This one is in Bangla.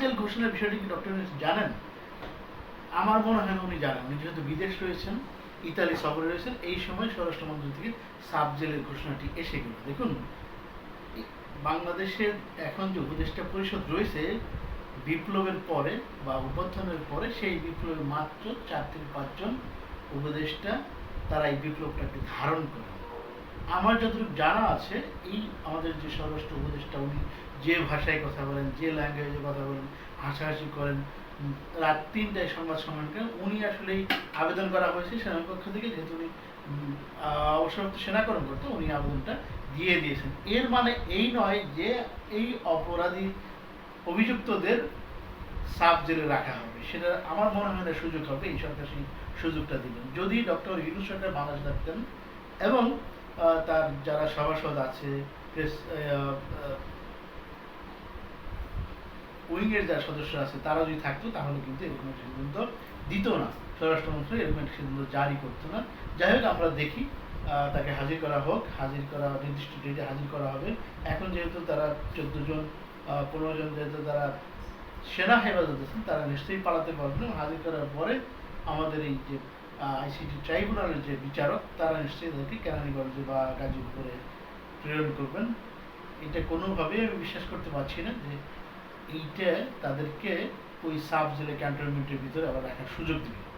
জেল ঘোষণার বিষয়টি কি ডক্টর জানেন? আমার মনে হয় উনি জানেন। উনি যেহেতু বিদেশ রয়েছেন, ইতালি সফরে রয়েছেন, এই সময় স্বরাষ্ট্রমন্ত্রী থেকে সাব জেলের ঘোষণাটি এসে গেল। দেখুন বাংলাদেশের এখন যে উপদেষ্টা পরিষদ রয়েছে, বিপ্লবের পরে বা অভ্যর্থনের পরে সেই বিপ্লবের মাত্র চার থেকে পাঁচজন উপদেষ্টা তারা এই বিপ্লবটাকে ধারণ করে আমার যতটুকু জানা আছে, এই আমাদের যে স্বরাষ্ট্র উপদেষ্টা, উনি যে ভাষায় কথা বলেন, যে ল্যাঙ্গুয়েজে কথা বলেন, হাসাহাসি করেন রাত তিনটায় সংবাদ সম্মেলন করেন উনি আসলে আবেদন করা হয়েছে সেনার পক্ষ থেকে, যেহেতু উনি অবসরপ্রাপ্ত সেনা কর্মকর্তা উনি আবেদনটা দিয়ে দিয়েছেন। এর মানে এই নয় যে এই অপরাধী অভিযুক্তদের সাব জেলে রাখা হবে। সেটা আমার মনে হয় না সুযোগ হবে, এই সরকার সেই সুযোগটা দিবেন যদি ডক্টর ইউনুস সরকার বাংলাদেশ থাকতেন এবং তার যারা সভাসদ আছে, প্রেস উইংয়ের যারা সদস্য আছে, তারা যদি থাকতো, তাহলে কিন্তু এরকম সিদ্ধান্ত দিত না। স্বরাষ্ট্রমন্ত্রী এরকম একটা সিদ্ধান্ত জারি করতো না। যাই হোক, আমরা দেখি তাকে হাজির করা হোক, হাজির করা, নির্দিষ্ট ডেটে হাজির করা হবে। এখন যেহেতু তারা চোদ্দ জন পনেরো জন যেহেতু তারা সেনা হেফাজত আছেন, তারা নিশ্চয়ই পালাতে পারবেন এবং হাজির করার পরে আমাদের এই যে আইসিটি ট্রাইব্যুনালের যে বিচারক, তারা নিশ্চয়ই তাদেরকে কেরানীগঞ্জে বা গাজীপুরে প্রেরণ করবেন। এটা কোনোভাবেই আমি বিশ্বাস করতে পারছি না যে এইটা তাদেরকে ওই সাব জেলে ক্যান্টনমেন্টের ভিতরে আবার রাখার সুযোগ দেবে।